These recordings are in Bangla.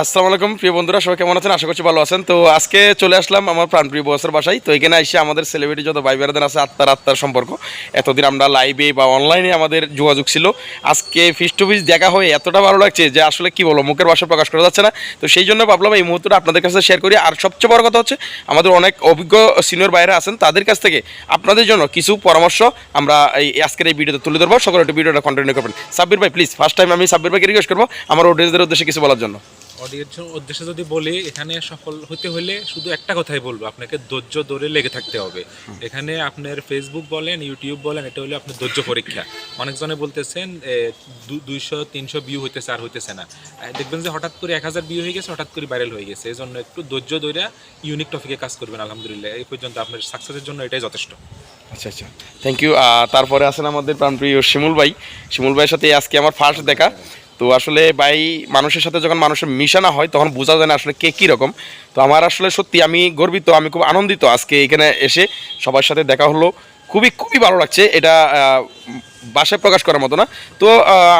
আসসালামু আলাইকুম, প্রিয় বন্ধুরা, সবাই কেমন আছেন? আশা করছি ভালো আছেন। তো আজকে চলে আসলাম আমার প্রাণপ্রিয় বসের বাসায়। তো এখানে এসে আমাদের সেলিব্রিটি যত ভাই বেড়াদের আছে, আত্মার আত্মার সম্পর্ক, এতদিন আমরা লাইভে বা অনলাইনে আমাদের যোগাযোগ ছিল। আজকে ফিস টু ফিস দেখা হয়ে এতটা ভালো লাগছে যে আসলে কি বলব, মুখের ভাষা প্রকাশ করা যাচ্ছে না। তো সেই জন্য ভাবলাম এই মুহূর্তটা আপনাদের কাছে শেয়ার করি। আর সবচেয়ে বড় কথা হচ্ছে, আমাদের অনেক অভিজ্ঞ সিনিয়র বাইরে আছেন, তাদের কাছ থেকে আপনাদের জন্য কিছু পরামর্শ আমরা এই আজকের এই ভিডিওতে তুলে ধরবো। সকলে একটু ভিডিওটা কন্টিনিউ করবেন। সাব্বির ভাই প্লিজ ফার্স্ট টাইম আমি সাব্বির ভাইকে রিকোয়েস্ট করব, আমার অডিয়েন্সদের উদ্দেশ্যে কিছু বলার জন্য। অডিয়েন্সের উদ্দেশ্যে যদি বলি, এখানে সফল হতে হলে শুধু একটা কথাই বলব, আপনাকে ধৈর্য ধরে লেগে থাকতে হবে। এখানে আপনার ফেসবুক বলেন ইউটিউব বলেন, এটা হলো আপনার ধৈর্য পরীক্ষা। অনেকজনে বলতেছেন দুইশো, তিনশো ভিউ হইতেছে, আর হইতেছে না। দেখবেন যে হঠাৎ করে এক হাজার ভিউ হয়ে গেছে, হঠাৎ করে ভাইরাল হয়ে গেছে। এই জন্য একটু ধৈর্য ধরে ইউনিক টপিকে কাজ করবেন, আলহামদুলিল্লাহ। এই পর্যন্ত আপনার সাকসেসের জন্য এটাই যথেষ্ট। আচ্ছা আচ্ছা। থ্যাংক ইউ তারপরে আছেন আমাদের প্রাণপ্রিয় শিমুল ভাই। শিমুল ভাইয়ের সাথে আজকে আমার ফার্স্ট দেখা। তো আসলে ভাই, মানুষের সাথে যখন মানুষের মিশানো হয়, তখন বোঝা যায় না আসলে কে কী রকম। তো আমার আসলে সত্যি আমি গর্বিত, আমি খুব আনন্দিত আজকে এখানে এসে সবার সাথে দেখা হলো। খুবই খুবই ভালো লাগছে। এটা ভাষায় প্রকাশ করার মতো না। তো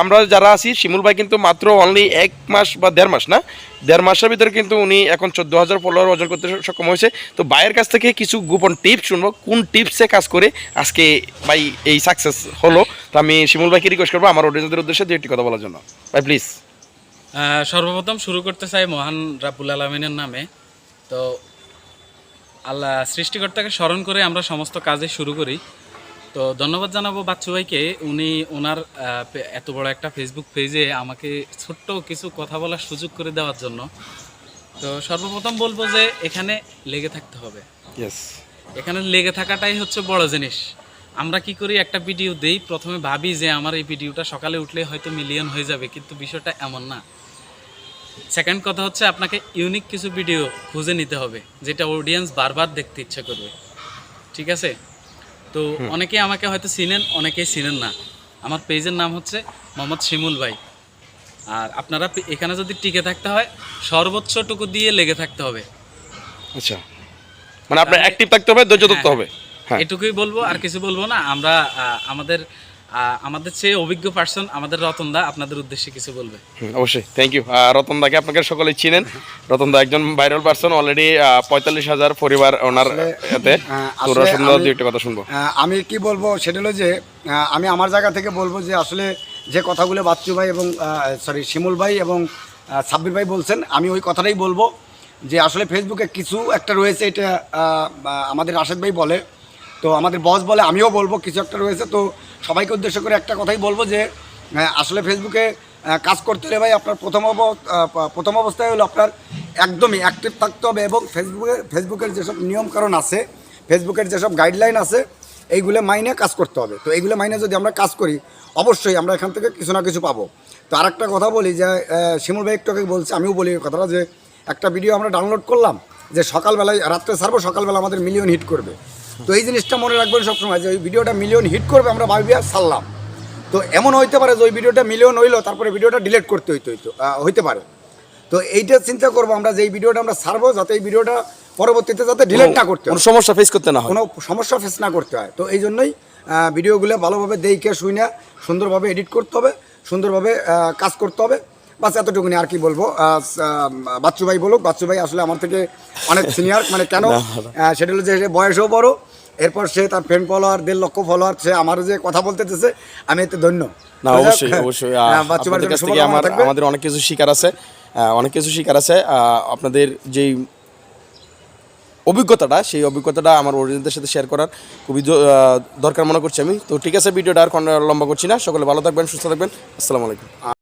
আমরা যারা আছি, শিমুল ভাই কিন্তু মাত্র অনলি এক মাস বা দেড় মাস না? দেড় মাসের ভিতরে কিন্তু উনি এখন চোদ্দ হাজার ফলোয়ার অর্জন করতে সক্ষম হয়েছে। তো ভাইয়ের কাছ থেকে কিছু গোপন টিপস শুনব। কোন টিপসে কাজ করে আজকে ভাই এই সাকসেস হলো? তো আমি শিমুল ভাইকে রিকোয়েস্ট করব আমার অডিয়েন্সদের উদ্দেশ্যে দু একটি কথা বলার জন্য। ভাই প্লিজ সর্বপ্রথম শুরু করতে চাই মহান রাব্বুল আলমিনের নামে। তো আল্লাহ সৃষ্টিকর্তাকে স্মরণ করে আমরা সমস্ত কাজে শুরু করি। তো ধন্যবাদ জানাব বাচ্চু ভাইকে। উনি ওনার এত বড় একটা ফেসবুক পেজে আমাকে ছোট্ট কিছু কথা বলার সুযোগ করে দেওয়ার জন্য। তো সর্বপ্রথম বলব যে এখানে লেগে থাকতে হবে। এখানে লেগে থাকাটাই হচ্ছে বড় জিনিস। আমরা কি করি একটা ভিডিও দেই প্রথমে ভাবি যে আমার এই ভিডিওটা সকালে উঠলে হয়তো মিলিয়ন হয়ে যাবে কিন্তু বিষয়টা এমন না। সেকেন্ড কথা হচ্ছে আপনাকে ইউনিক কিছু ভিডিও খুঁজে নিতে হবে যেটা অডিয়েন্স বারবার দেখতে ইচ্ছে করবে। ঠিক আছে? তো অনেকেই আমাকে হয়তো চিনেন অনেকেই চিনেন না। আমার পেজের নাম হচ্ছে মোহাম্মদ শিমুল ভাই। আর আপনারা এখানে যদি টিকে থাকতে হয় সর্বোচ্চটুকু দিয়ে লেগে থাকতে হবে। আচ্ছা। মানে আপনার অ্যাক্টিভ থাকতে হবে ধৈর্য ধরতে হবে হ্যাঁ। এটুকুই বলব আর কিছু বলব না। আমরা আমাদের আমাদের চেয়ে অভিজ্ঞ পার্সন আমাদের রতনদা আপনাদের উদ্দেশ্যে কিছু বলবে। অবশ্যই। থ্যাংক ইউ রতন দাকে আপনাকে সকলে চিনেন। রতন দা একজন ভাইরাল পার্সন অলরেডি পঁয়তাল্লিশ হাজার পরিবার ওনার এতে দা একটা কথা শুনব। আমি কি বলব সেটা হলো যে আমি আমার জায়গা থেকে বলব যে আসলে যে কথাগুলো বাচ্চু ভাই এবং সরি শিমুল ভাই এবং সাব্বির ভাই বলছেন আমি ওই কথাটাই বলব যে আসলে ফেসবুকে কিছু একটা রয়েছে এটা আমাদের রাশেদ ভাই বলে। তো আমাদের বস বলে, আমিও বলব, কিছু একটা রয়েছে, তো সবাইকে উদ্দেশ্য করে একটা কথাই বলব যে আসলে ফেসবুকে কাজ করতে হলে ভাই আপনার প্রথম প্রথম অবস্থায় হলো আপনার একদমই অ্যাক্টিভ থাকতে হবে এবং ফেসবুকে ফেসবুকের যেসব নিয়মকানুন আছে ফেসবুকের যেসব গাইডলাইন আছে, এইগুলো মাইনে কাজ করতে হবে। তো এইগুলো মাইনে যদি আমরা কাজ করি, অবশ্যই আমরা এখান থেকে কিছু না কিছু পাবো। তো আরেকটা কথা বলি যে শিমুল ভাই একটু বলছে, আমিও বলি কথাটা যে, একটা ভিডিও আমরা ডাউনলোড করলাম, যে সকালবেলায়, রাত্রে ছাড়বো, সকালবেলা আমাদের মিলিয়ন হিট করবে। তো এই জিনিসটা মনে রাখবেন সবসময় যে ওই ভিডিওটা মিলিয়ন হিট করবে আমরা ভাবি আর ছাড়লাম। তো এমন হইতে পারে যে ওই ভিডিওটা মিলিয়ন হইল তারপরে ভিডিওটা ডিলিট করতে হইতে হইতো হইতে পারে। তো এইটা চিন্তা করব আমরা যে এই ভিডিওটা আমরা ছাড়বো যাতে এই ভিডিওটা পরবর্তীতে যাতে ডিলেট না করতে হয়। কোনো সমস্যা ফেস করতে না কোনো সমস্যা ফেস না করতে হয়। তো এই জন্যই ভিডিওগুলো ভালোভাবে দেখে শুনে সুন্দরভাবে এডিট করতে হবে সুন্দরভাবে কাজ করতে হবে। বাস এতটুকুনি আর কি বলব। বাচ্চু ভাই বলুক বাচ্চু ভাই আসলে আমার থেকে অনেক সিনিয়র মানে কেন? সেটা হলো যে বয়সও বড় এরপর সে তার ফ্রেন্ড ফলোয়ার দেড় লক্ষ ফলোয়ার সে আমার যে কথা বলতেছে আমি এতে ধন্য। না অবশ্যই অবশ্যই আহ, আহ, বাচ্চু ভাইয়ের আপনাদের কাছ থেকে আমার আমাদের অনেক কিছু শিকার আছে অনেক কিছু শিকার আছে আপনাদের যেই অভিজ্ঞতাটা সেই অভিজ্ঞতাটা আমার অডিয়েন্সদের সাথে শেয়ার করার খুবই দরকার মনে করছি আমি। তো ঠিক আছে ভিডিওটা আর লম্বা করছি না। সকলে ভালো থাকবেন সুস্থ থাকবেন। আসসালামু আলাইকুম।